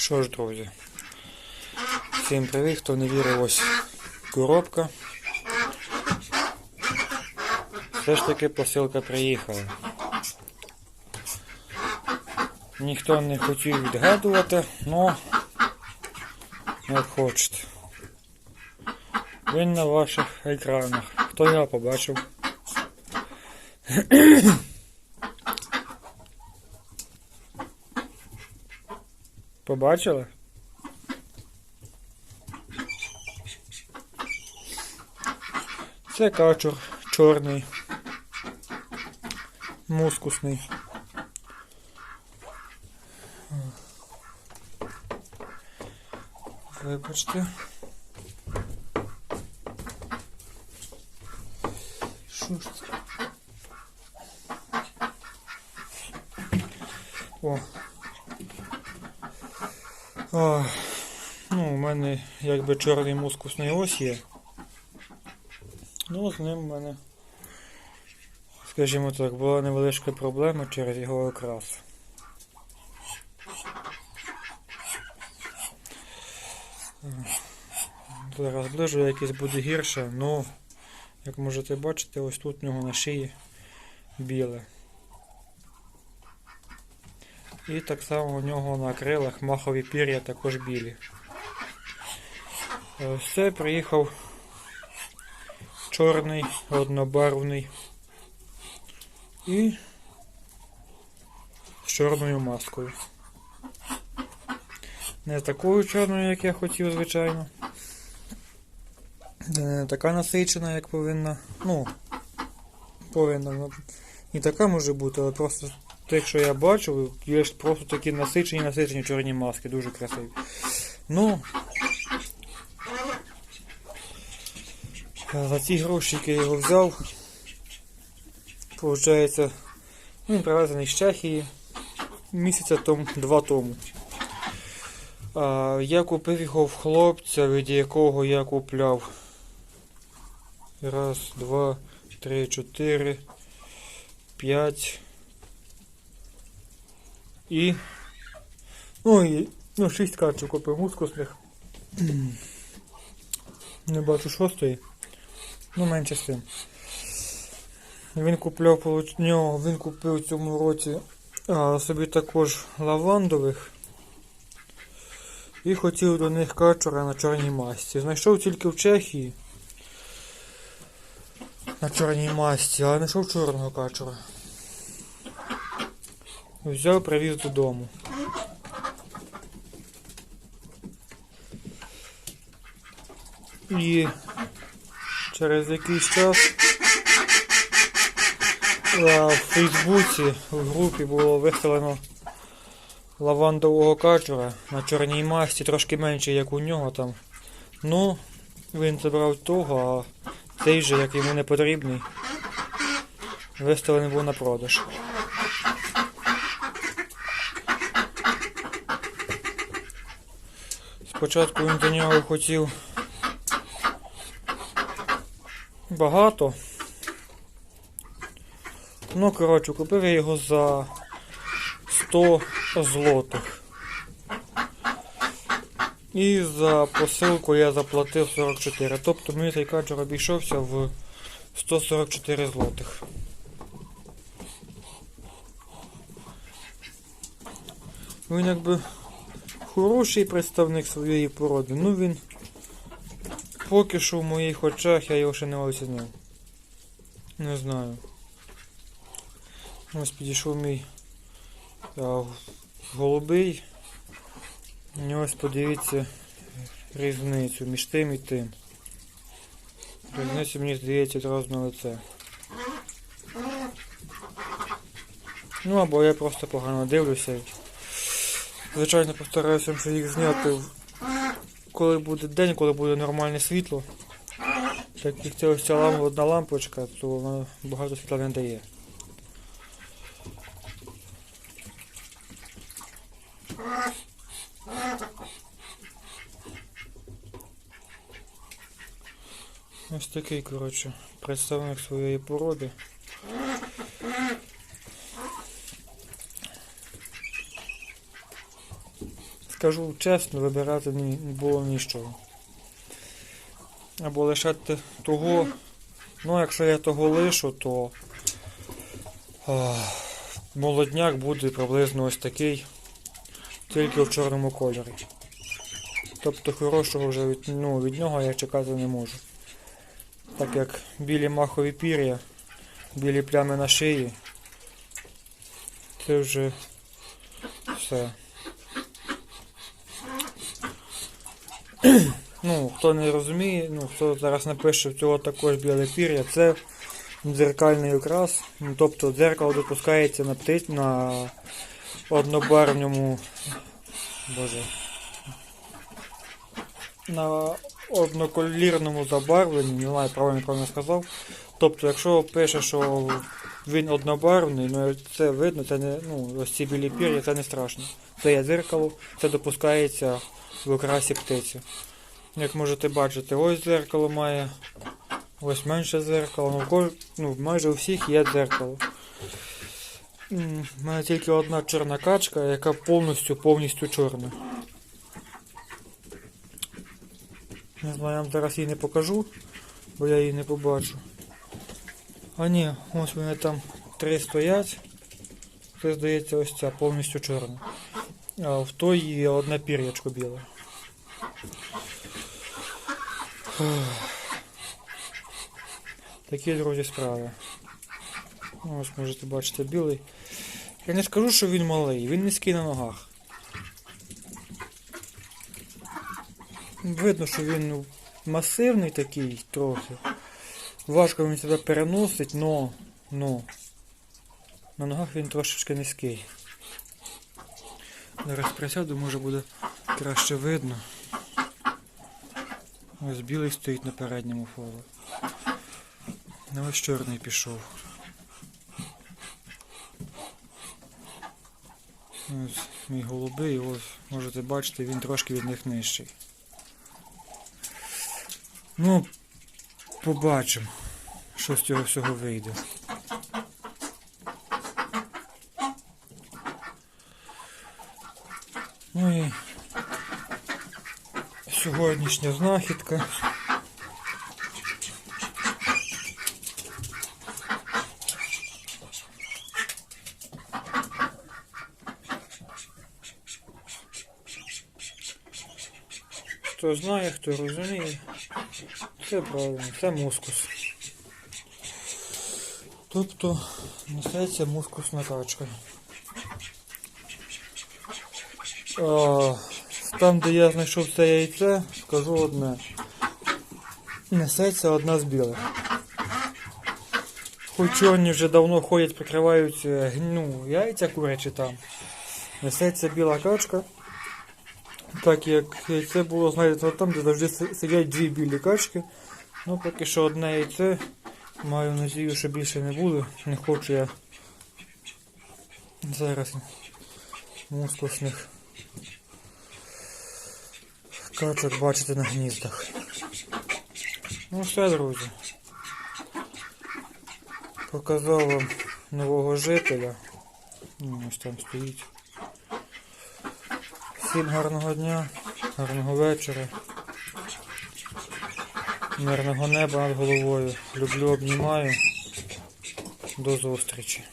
Що ж, друзі, всім привіт, хто не вірив, ось коробка. Все ж таки посилка приїхала. Ніхто не хотів відгадувати, но як хочете. Він на ваших екранах. Хто його побачив? Побачили? Це качур чорний, мускусний. Вибачте. Що ж це? О. А, ну, у мене якби чорний мускусний ось є. Ну, з ним в мене, скажімо так, була невеличка проблема через його окрас. Зараз ближу якийсь буде гірше, ну, як можете бачити, ось тут у нього на шиї біле. І так само у нього на крилах махові пір'я також білі. Е, Все, приїхав чорний, однобарвний і з чорною маскою. Не такою чорною, як я хотів, звичайно. Не така насичена, як повинна. Ну, повинна. І така може бути, але просто те, що я бачив, є ж просто такі насичені, насичені чорні маски, дуже красиві. Ну. За ці гроші, які я його взяв, Получається, він привезений з Чехії місяця тому, два тому. А, я купив його в хлопця, від якого я купляв. Раз, два, три, чотири, п'ять. І. Ну і. Ну, шість картів купив мускусних. Не бачу шостої. Ну, менше з тим. Він купляв нього, він купив в цьому році а, собі також лавандових. І хотів до них качура на чорній масці. Знайшов тільки в Чехії. На чорній масці, але знайшов чорного качура. Взяв, привіз додому. І через якийсь час в Фейсбуці в групі було виставлено лавандового качура на чорній масті, трошки менше, як у нього там. Ну, він забрав того, а цей же, як йому не потрібний, виставлений був на продаж. Спочатку він до нього хотів багато. Ну, коротше, купив я його за 100 злотих. І за посилку я заплатив 44. Тобто мені цей каджор обійшовся в 144 злотих. Він якби хороший представник своєї породи. Ну він поки що в моїх очах я його ще не оцінив. Не знаю. Ось підійшов мій а, голубий. І ось подивіться різницю між тим і тим. Різницю мені здається одразу на лице. Ну або я просто погано дивлюся. Звичайно, постараюся ще їх зняти, коли буде день, коли буде нормальне світло. Так як це ось ця лам- одна лампочка, то вона багато світла не дає. Ось такий, коротше, представник своєї породи. Скажу чесно, вибирати не було нічого. Або лишати того. Ну, якщо я того лишу, то а, молодняк буде приблизно ось такий, тільки в чорному кольорі. Тобто хорошого вже від, ну, від нього я чекати не можу. Так як білі махові пір'я, білі плями на шиї, це вже все. Ну, хто не розуміє, ну, хто зараз напише в цього також біле пір'я, це дзеркальний окрас. Ну, тобто дзеркало допускається на птиць на однобарвному. Боже. На одноколірному забарвленні, не знаю, правильно правильно сказав. Тобто, якщо пише, що він однобарвний, ну це видно, це не, ну, ось ці білі пір'я, це не страшно. Це є дзеркало, це допускається в окрасі птиці. Як можете бачити, ось дзеркало має, ось менше дзеркало, ну, ну майже у всіх є дзеркало. У мене тільки одна чорна качка, яка повністю повністю чорна. Не знаю, я вам зараз її не покажу, бо я її не побачу. А ні, ось вони там три стоять. Це здається ось ця повністю чорна. А в той є одне пір'ячко біле. Такі, друзі, справи. Ось можете бачити білий. Я не скажу, що він малий, він низький на ногах. Видно, що він масивний такий трохи. Важко він себе переносить, но, но на ногах він трошечки низький. Зараз присяду, може буде краще видно. Ось білий стоїть на передньому фолу. Ну ось чорний пішов. Ось мій голубий, ось можете бачити, він трошки від них нижчий. Ну, побачимо, що з цього всього вийде. Ну і сьогоднішня знахідка. Хто знає, хто розуміє, це правильно, це мускус. Тобто несеться мускусна качка. Там, де я знайшов це яйце, скажу одне. Несеться одна з білих. Хоч чорні вже давно ходять, прикривають ну, яйця курячі там. Несеться біла качка. Так як яйце було, знаєте, там, де завжди сидять дві білі качки. Ну, поки що одне яйце. Маю надію, що більше не буде. Не хочу я зараз мускусних качок бачити на гніздах. Ну все, друзі. Показав вам нового жителя. Ну, Ось там стоїть. Всім гарного дня, гарного вечора. Мирного неба над головою. Люблю, обнімаю. До зустрічі.